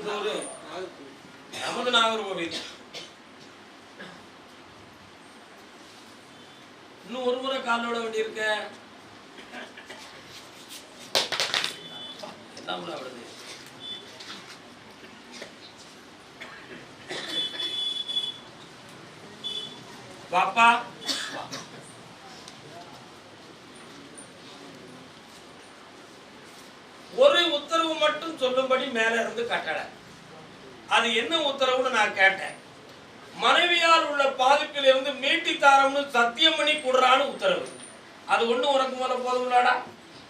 இந்த ஒரு நமது நாகர்கோவில் இன்னும் ஒரு முறை காலோட வேண்டி இருக்க என்ன முறை பாப்பா ஒரு உத்தரவு மட்டும் சொல்லும்படி மேல இருந்து கட்டளை. அது என்ன உத்தரவுன்னு நான் கேட்டேன். மனைவியால் உள்ள பாதிப்பில் இருந்து மீட்டி தாரம்னு சத்தியம் பண்ணி கொடுறான்னு உத்தரவு. அது ஒண்ணு உனக்கு மேல போதும்லாடா.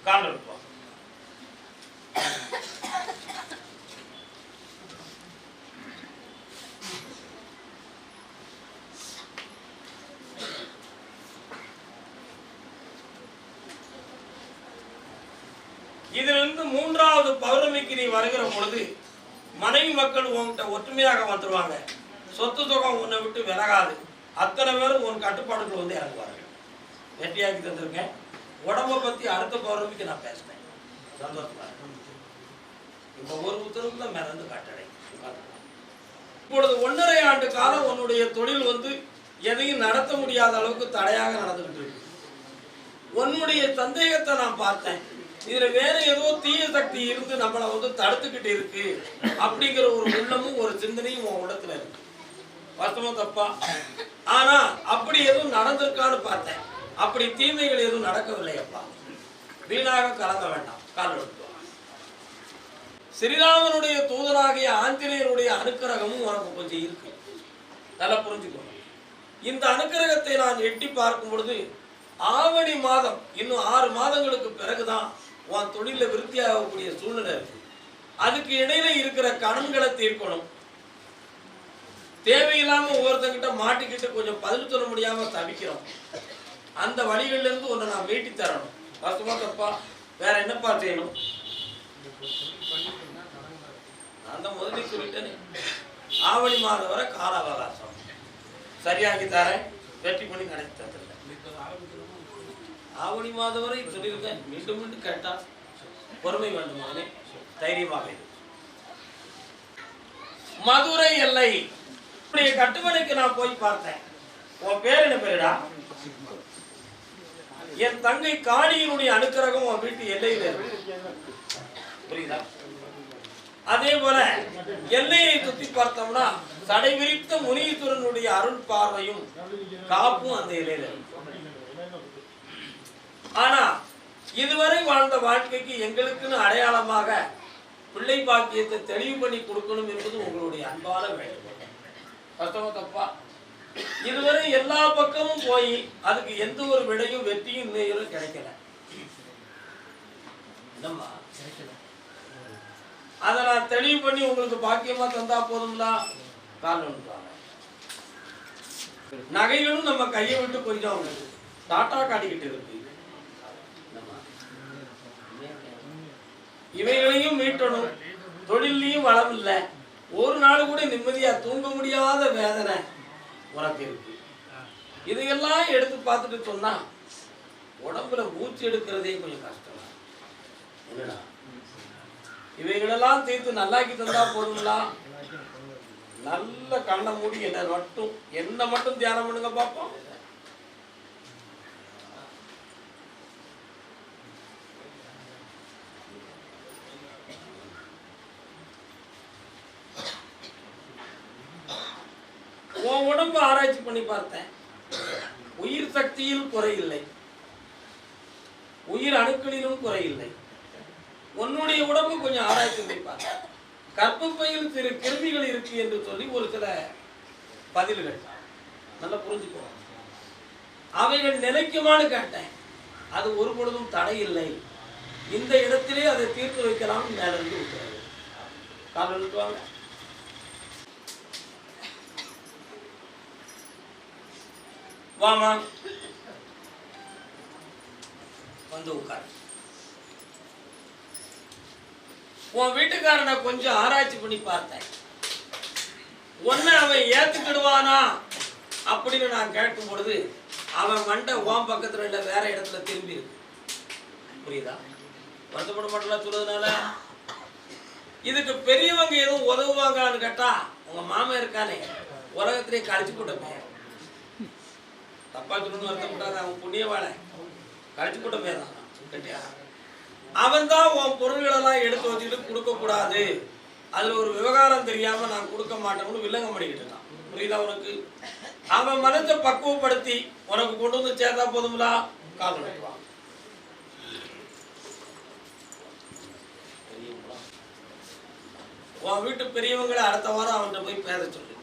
கால் இருப்போம் இதிலிருந்து மூன்றாவது பௌர்ணமிக்கு நீ வருகிற பொழுது மனைவி மக்கள் உன்கிட்ட ஒற்றுமையாக வந்துடுவாங்க சொத்து சுகம் உன்னை விட்டு விலகாது. அத்தனை பேரும் உன் கட்டுப்பாடுகள் வந்து இறங்குவார்கள். வெற்றியாக்கி தந்திருக்கேன். உடம்பை பற்றி அடுத்த பௌர்ணமிக்கு நான் பேசினேன் சந்தோஷமா இருக்கு. இப்ப ஒரு உத்தரவு தான் மிதந்து கட்டளை. இப்பொழுது ஒன்றரை ஆண்டு காலம் உன்னுடைய தொழில் வந்து எதையும் நடத்த முடியாத அளவுக்கு தடையாக நடந்துகிட்டு இருக்கு. உன்னுடைய சந்தேகத்தை நான் பார்த்தேன். இதுல வேற ஏதோ தீய சக்தி இருந்து நம்மளை வந்து தடுத்துக்கிட்டு இருக்கு அப்படிங்கிற ஒரு உள்ளமும் ஒரு சிந்தனையும் உன் உடத்துல இருக்கு. வாஸ்தவம் தப்பா? ஆனா அப்படி எதுவும் நடந்திருக்கான்னு பார்த்தேன். அப்படி தீமைகள் எதுவும் நடக்கவில்லை அப்பா வீணாக கலங்க வேண்டாம். கால் ஸ்ரீராமனுடைய தூதனாகிய ஆஞ்சநேயருடைய அனுக்கிரகமும் உனக்கு கொஞ்சம் இருக்கு. நல்லா புரிஞ்சுக்கணும் இந்த அனுக்கிரகத்தை நான் எட்டி பார்க்கும் பொழுது ஆவணி மாதம் இன்னும் ஆறு மாதங்களுக்கு பிறகுதான் உன் தொழில விருத்தியாகக்கூடிய சூழ்நிலை இருக்கு. அதுக்கு இடையில இருக்கிற கடன்களை தீர்க்கணும். தேவையில்லாம ஒவ்வொருத்தங்கிட்ட மாட்டிக்கிட்டு கொஞ்சம் பதில் சொல்ல முடியாம தவிக்கிறோம். அந்த வழிகள்ல இருந்து ஒண்ணு நான் மீட்டி தரணும். வருஷமா தப்பா வேற என்னப்பா செய்யணும்? அந்த முதலில் முதலே சொல்லிட்டேனே. ஆவணி மாதம் வரை கால அவகாசம். சரியாகி தரேன். வெற்றி பண்ணி நடத்தி தரேன் ஆவணி மாதம் வரை சொல்லியிருக்கேன். மீண்டும் மீண்டும் கேட்டா பொறுமை வேண்டும் மகனே. தைரியமாக மதுரை எல்லை. இப்படி கட்டுமனைக்கு நான் போய் பார்த்தேன். உன் பேர் என்ன பேருடா? என் தங்கை காணியினுடைய அனுக்கிரகம் உன் வீட்டு எல்லையில இருக்கு. புரியுதா? அதே போல எல்லையை சுத்தி பார்த்தோம்னா தடை விரித்த முனீஸ்வரனுடைய அருள் பார்வையும் காப்பும் அந்த எல்லையில இருக்கு. ஆனா இதுவரை வாழ்ந்த வாழ்க்கைக்கு எங்களுக்குன்னு அடையாளமாக பிள்ளை பாக்கியத்தை தெளிவு பண்ணி கொடுக்கணும் என்பது உங்களுடைய அன்பான வேண்டுகோள். கஷ்டமா தப்பா? இதுவரை எல்லா பக்கமும் போய் அதுக்கு எந்த ஒரு விடையும் வெற்றியும் நேரும் கிடைக்கல. என்னம்மா? அதை நான் தெளிவு பண்ணி உங்களுக்கு பாக்கியமா தந்தா போதும்ல காரணம் நகைகளும் நம்ம கையை விட்டு கொஞ்சம் டாட்டா காட்டிக்கிட்டு இருக்கு. இவைகளையும் தொழிலையும் வளம் இல்லை ஒரு நாள் கூட நிம்மதியா தூங்க முடியாத வேதனை உனக்கு இருக்கு. இதையெல்லாம் எடுத்து பார்த்துட்டு சொன்னா உடம்புல மூச்சு எடுக்கிறதே கொஞ்சம் கஷ்டம் என்னடா? இவைகளெல்லாம் தீர்த்து நல்லாக்கி தந்தா போதுங்களா? நல்ல கண்ணை மூடி என்ன மட்டும் என்ன மட்டும் தியானம் பண்ணுங்க பார்ப்போம் உன் உடம்பு ஆராய்ச்சி பண்ணி பார்த்தேன். உயிர் சக்தியில் குறையில்லை. உயிர் அணுக்களிலும் குறையில்லை. உன்னுடைய உடம்பு கொஞ்சம் ஆராய்ச்சி பண்ணி பார்த்தேன். கர்ப்பப்பையில் சிறு கிருமிகள் இருக்கு என்று சொல்லி ஒரு சில பதில்கள். நல்லா புரிஞ்சுக்கோ. அவைகள் நிலைக்குமான்னு கேட்டேன். அது ஒரு பொழுதும் தடை இல்லை. இந்த இடத்திலே அதை தீர்த்து வைக்கலாம் மேல இருந்து விட்டுறது கால் எழுத்துவாங்க வாமா. வந்து உட்கார். உன் வீட்டுக்காரனை கொஞ்சம் ஆராய்ச்சி பண்ணி பார்த்தேன். ஒன்னு அவன் ஏத்துக்கிடுவானா அப்படின்னு நான் கேட்கும் பொழுது அவன் மண்டை உன் பக்கத்துல இல்ல வேற இடத்துல திரும்பி இருக்கு. புரியுதா? வருத்தப்பட மாட்டலாம் சொல்றதுனால. இதுக்கு பெரியவங்க எதுவும் உதவுவாங்களான்னு கேட்டா உங்க மாமன் இருக்கானே உலகத்திலே கழிச்சு போட்டமே தப்பா சொல்லணும்னு வருத்தப்படாத அவன் புண்ணியவாளன் கழிச்சு போட்டமே போயிடறான் கட்டியா? அவன் தான் உன் பொருள்களெல்லாம் எடுத்து வச்சுட்டு கொடுக்கக்கூடாது. அதில் ஒரு விவகாரம் தெரியாமல் நான் கொடுக்க மாட்டேன்னு வில்லங்கம் பண்ணிக்கிட்டு இருக்கான். புரியுதா உனக்கு? அவன் மனத்தை பக்குவப்படுத்தி உனக்கு கொண்டு வந்து சேர்த்தா போதுங்களா கால் வைக்குவான் உன் வீட்டு பெரியவங்களை அடுத்த வாரம் அவன்கிட்ட போய் பேச சொல்லு.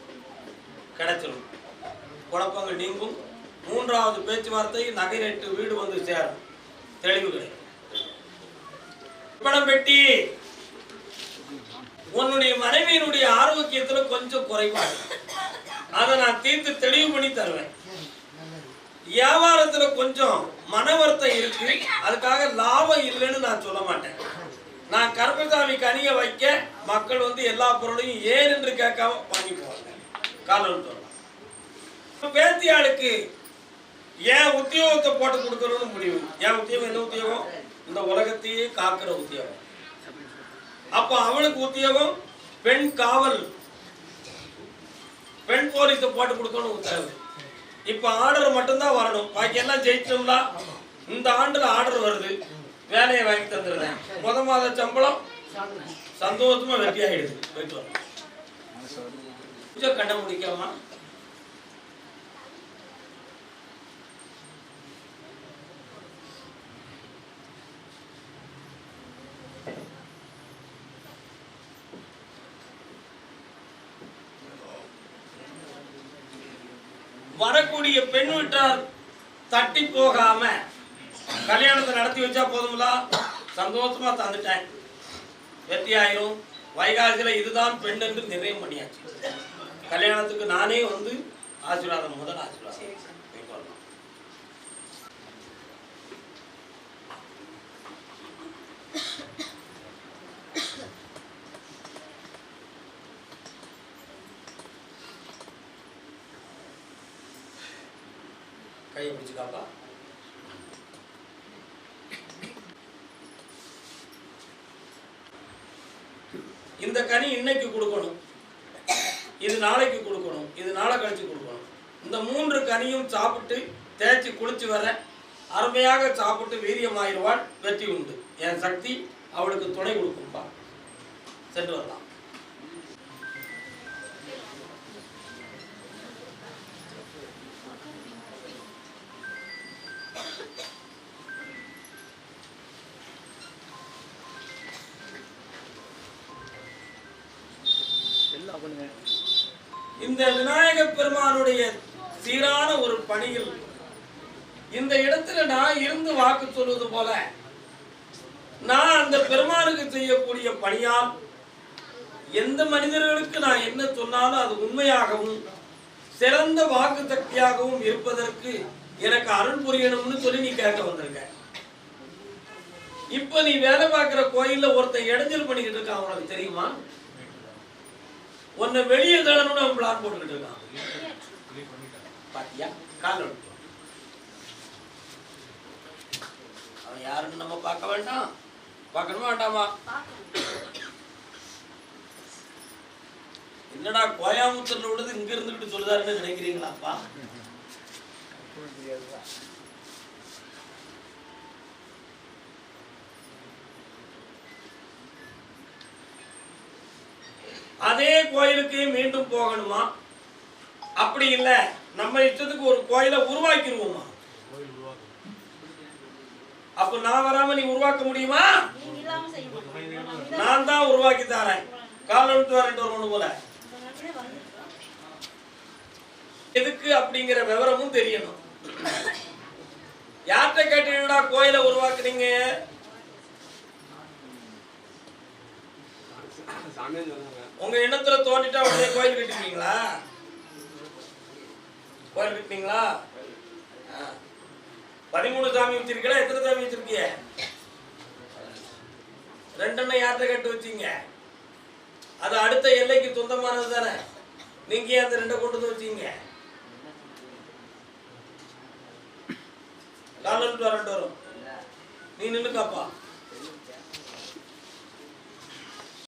கிடைச்சிடும் குழப்பங்கள் நீங்கும். மூன்றாவது பேச்சுவார்த்தை நகை நட்டு வீடு வந்து சேரும். தெளிவு கிடைக்கும். பணம் பெட்டி. உன்னுடைய மனைவியினுடைய ஆரோக்கியத்துல கொஞ்சம் குறைபாடு. அதை நான் தீர்த்து தெளிவு பண்ணி தருவேன். வியாபாரத்துல கொஞ்சம் மன வருத்தம் இருக்கு. அதுக்காக லாபம் இல்லைன்னு நான் சொல்ல மாட்டேன். நான் கருப்பசாமி கனியை வைக்க மக்கள் வந்து எல்லா பொருளையும் ஏன் என்று கேட்காம வாங்கி போவாங்க காலம் சொல்லலாம் பேத்தியாளுக்கு ஏன் உத்தியோகத்தை போட்டு கொடுக்கணும்னு முடிவு? ஏன் உத்தியோகம்? என்ன உத்தியோகம்? இந்த உலகத்தையே காக்கிற உத்தியோகம். அப்ப அவனுக்கு உத்தியோகம் பெண் காவல். பெண் போலீஸை போட்டு கொடுக்கணும் உத்தரவு. இப்ப ஆர்டர் மட்டும்தான் வரணும். பாக்கி எல்லாம் ஜெயிச்சோம்னா இந்த ஆண்டுல ஆர்டர் வருது. வேலையை வாங்கி தந்துடுறேன். முத மாத சம்பளம் சந்தோஷமா வெற்றி ஆயிடுது போயிட்டு வரலாம் பூஜை கண்ண வரக்கூடிய பெண் வீட்டார் தட்டி போகாம கல்யாணத்தை நடத்தி வச்சா போதுங்களா சந்தோஷமா தந்துட்டேன். வெற்றி ஆயிரும் வைகாசியில இதுதான் பெண் என்று நிர்ணயம் பண்ணியாச்சு. கல்யாணத்துக்கு நானே வந்து ஆசீர்வாதம் முதல் ஆசீர்வாதம். கையை வரலாம். கையை இந்த கனி இன்னைக்கு கொடுக்கணும். இது நாளைக்கு கொடுக்கணும். இது நாளை கழிச்சு கொடுக்கணும். இந்த மூன்று கனியும் சாப்பிட்டு தேய்ச்சி குளிச்சு வர அருமையாக சாப்பிட்டு வீரியமாயிருவாள் வெற்றி உண்டு. என் சக்தி அவளுக்கு துணை கொடுக்கும்பா. சென்று வரலாம். இந்த விநாயக பெருமானுடைய சீரான ஒரு பணியில் இந்த இடத்துல நான் இருந்து வாக்கு சொல்வது போல நான் அந்த பெருமானுக்கு செய்யக்கூடிய பணியால் எந்த மனிதர்களுக்கு நான் என்ன சொன்னாலும் அது உண்மையாகவும் சிறந்த வாக்கு சக்தியாகவும் இருப்பதற்கு எனக்கு அருள் புரியணும்னு சொல்லி நீ கேட்க வந்திருக்க. இப்ப நீ வேலை பார்க்கிற கோயில்ல ஒருத்தன் இடைஞ்சல் பண்ணிக்கிட்டு இருக்கான் உனக்கு தெரியுமா? உன்னை வெளியே தள்ளணும்னு அவன் பிளான் போட்டுக்கிட்டு இருக்கான். பாத்தியா? கால் அவன் யாருன்னு நம்ம பார்க்க வேண்டாம். பார்க்கணுமா வேண்டாமா? என்னடா கோயாமுத்தூர்ல உள்ளது இங்க இருந்துகிட்டு சொல்லுதாருன்னு நினைக்கிறீங்களாப்பா? அதே கோயிலுக்கு மீண்டும் போகணுமா? அப்படி இல்லை. நம்ம இஷ்டத்துக்கு ஒரு கோயிலை உருவாக்கிடுவோமா அப்ப நான் வராம நீ உருவாக்க முடியுமா? நான் தான் உருவாக்கி தரேன். கால விட்டு வரேன் ஒரு ஒண்ணு போல. எதுக்கு அப்படிங்கிற விவரமும் தெரியணும். யார்கிட்ட கேட்டீங்கடா கோயிலை உருவாக்குறீங்க உங்க இனத்துல தோண்டிட்டா உடனே கோயில் கட்டிப்பீங்களா? கோயில் கட்டினீங்களா? பதிமூணு சாமி வச்சிருக்கீங்களா? எத்தனை சாமி வச்சிருக்கீங்க? ரெண்டெண்ணம் யார்கிட்ட கட்டு வச்சீங்க? அது அடுத்த எல்லைக்கு சொந்தமானது தானே. நீங்க ஏன் அந்த ரெண்டை கொண்டு வந்து வச்சீங்க? காலன்ட்டு வரட்டு வரும். நீ நின்னுக்காப்பா இந்த